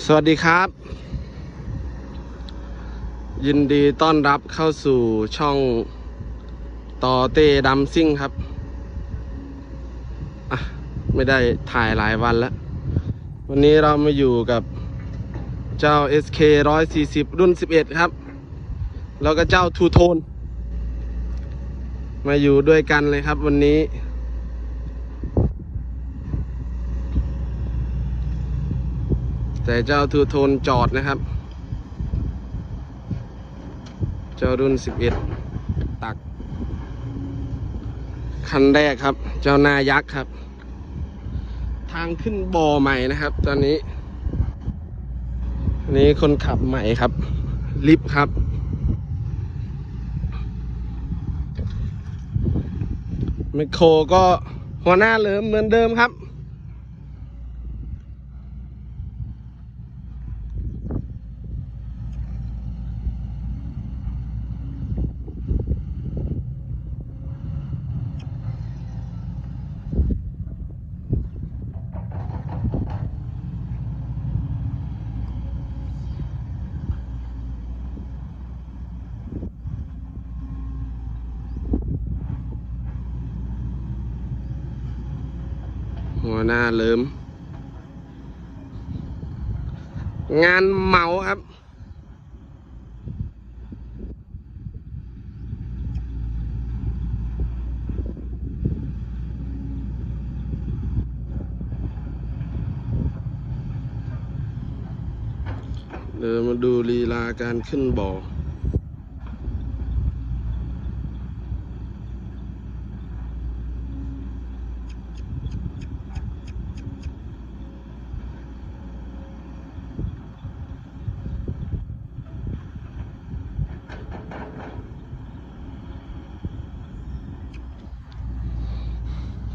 สวัสดีครับ ยินดีต้อนรับเข้าสู่ช่องต่อเตดัมซิ่งครับอะไม่ได้ถ่ายหลายวันแล้ว วันนี้เรามาอยู่กับเจ้า SK 140 รุ่น 11 ครับ แล้วก็เจ้าทูโทน มาอยู่ด้วยกันเลยครับวันนี้ แต่เจ้าทูโทนจอดนะครับ เจ้ารุ่น 11 ตัก คันแรกครับ เจ้านายักษ์ครับ ทางขึ้นบ่อใหม่นะครับ ตอนนี้นี้คนขับใหม่ครับ ลิฟต์ครับ ไมคโครก็หัวหน้าเหลิมเหมือนเดิมครับ หัวหน้าเลิมงานเมาครับ เดี๋ยวมาดูลีลาการขึ้นบ่อ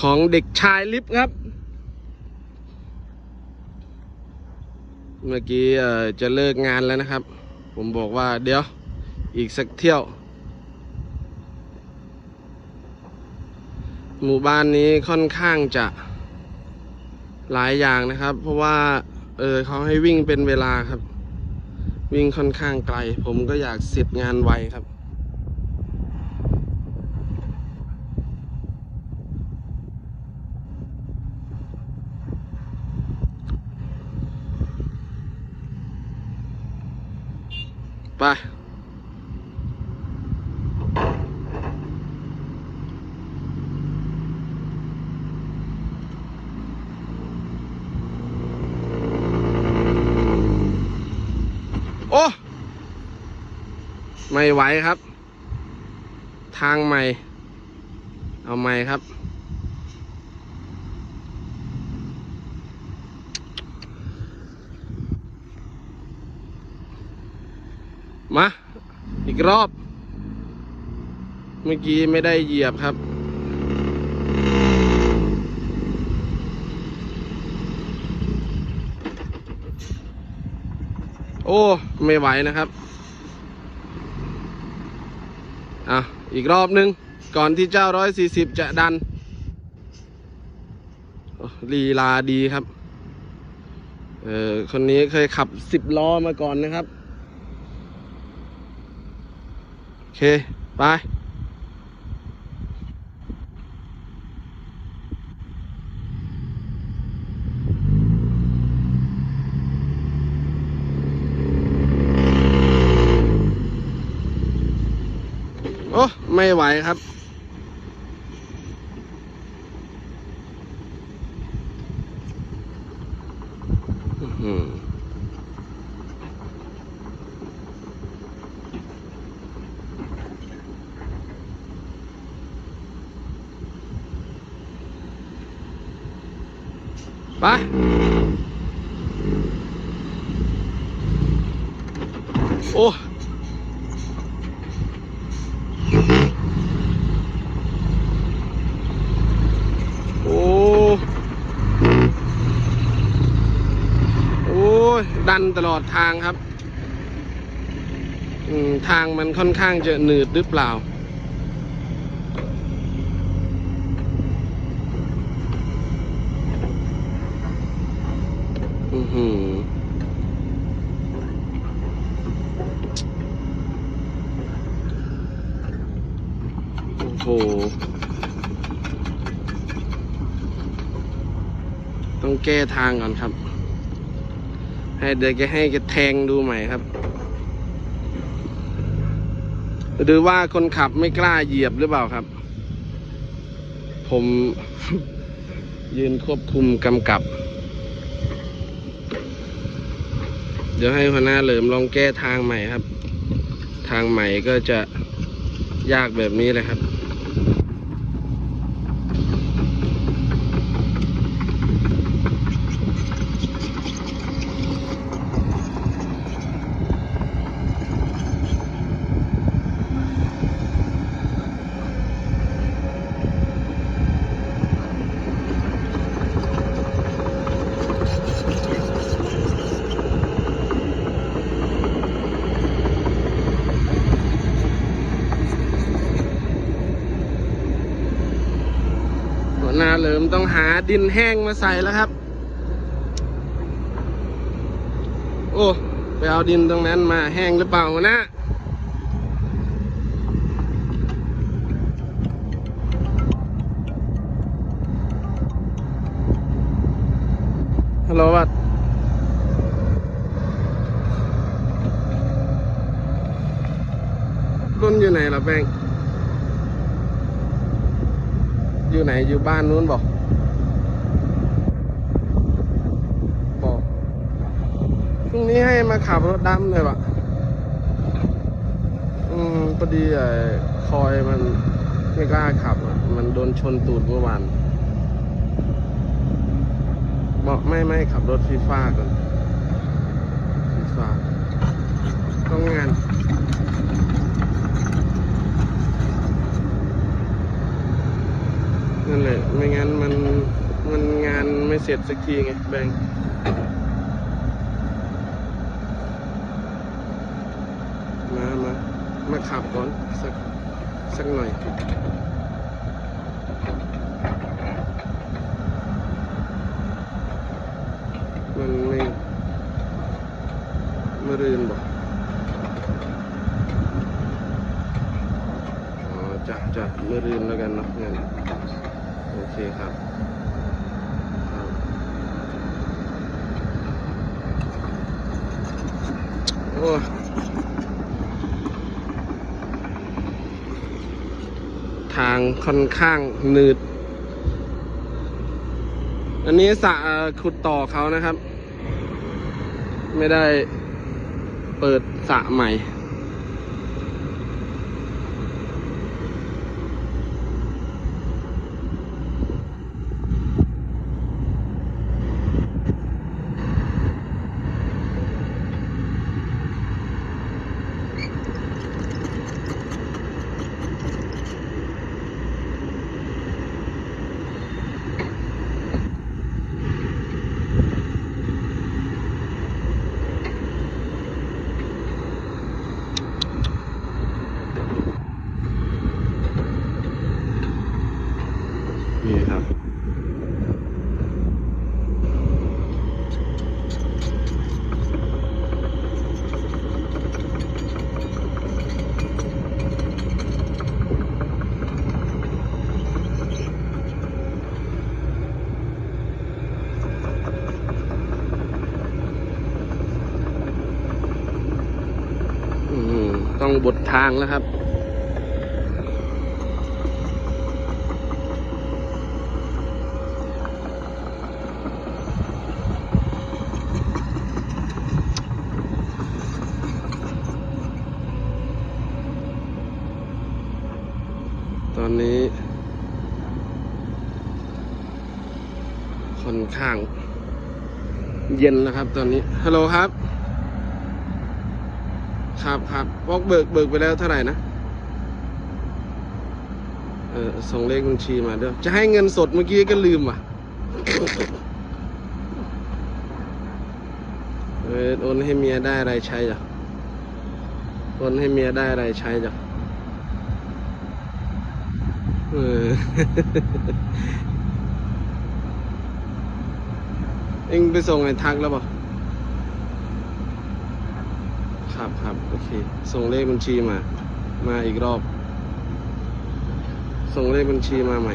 ของเด็กชายลิฟต์ครับ เมื่อกี้จะเลิกงานแล้วนะครับ ผมบอกว่าเดี๋ยวอีกสักเที่ยว หมู่บ้านนี้ค่อนข้างจะหลายอย่างนะครับ เพราะว่า เออเขาให้วิ่งเป็นเวลาครับ วิ่งค่อนข้างไกล ผมก็อยากเสร็จงานไวครับ ไปโอ้ไม่ไหวครับ ทางใหม่ เอาใหม่ครับ มา อีกรอบ เมื่อกี้ไม่ได้เหยียบครับ โอ้ ไม่ไหวนะครับ อะ อีกรอบนึง ก่อนที่เจ้าร้อยสี่สิบจะดันลีลาดีครับ เออคนนี้เคยขับสิบล้อมาก่อนนะครับ โอ เค ไป โอ้ ไม่ไหวครับ ไปโอ้โอ้โอ้ดันตลอดทางครับทางมันค่อนข้างจะหนืดหรือเปล่าือหือโอ้โห ต้องแก้ทางก่อนครับ ให้เดี๋ยวแกให้แกแทงดูใหม่ครับ หรือว่าคนขับไม่กล้าเหยียบหรือเปล่าครับ ผมยืนควบคุมกำกับ เดี๋ยวให้หัวหน้าเหลิมลองแก้ทางใหม่ครับ ทางใหม่ก็จะยากแบบนี้เลยครับ หัวหน้าเหลิมต้องหาดินแห้งมาใส่แล้วครับ โอ้ ไปเอาดินตรงนั้นมาแห้งหรือเปล่าน้าฮัลโหลวัดรุ่นอยู่ไหนล่ะแป้งอยู่ไหนอยู่บ้านนู้นบอกพรุ่ง นี้ให้มาขับรถดำเลยวะอืมพอดีไอ้คอยมันไม่กล้าขับอะมันโดนชนตูดเมื่อวานบอกไม่ไม่ขับรถฟีฟ่าก่อนฟีฟ่าต้องงานนั่นแหละไม่งั้นมันมันงานไม่เสร็จสักทีไงแบงค์มามา มาขับก่อนสักสักหน่อยมันไม่ไม่รื่นบอกอ๋อจะจะไม่รื่นแล้วกันเนาะงั้นโอเคครับครับโอ้ ทางค่อนข้างหนืด อันนี้สะขุดต่อเขานะครับ ไม่ได้เปิดสะใหม่ นี่ครับ ต้องบดทางแล้วครับ ตอนนี้ ค่อนข้าง เย็นแล้วครับ ตอนนี้ ฮัลโหลครับ ครับครับบอกเบิกเบิกไปแล้วเท่าไหร่นะ เออส่งเลขบัญชีมาเด้อจะให้เงินสดเมื่อกี้ก็ลืมว่ะเออโอนให้เมียได้อะไรใช้จ้ะโอนให้เมียได้อะไรใช้จ้ะ เออเอ็งไปส่งไอ้ทักแล้วป่ะครับครับโอเค ส่งเลขบัญชีมา มาอีกรอบ ส่งเลขบัญชีมาใหม่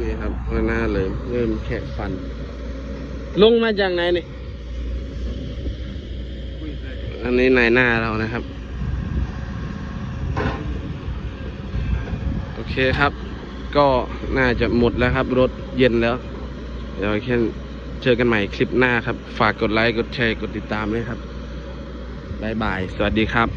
นี่ครับหัวหน้าเลย เริ่มแคะฟัน ลงมาจากไหนนี่ อันนี้นายหน้าเรานะครับ โอ เคครับ ก็น่าจะหมดแล้วครับ รถเย็นแล้ว เดี๋ยวแค่เจอกันใหม่คลิปหน้าครับ ฝากกดไลค์ กดแชร์ กดติดตามด้วยครับบายบาย สวัสดีครับ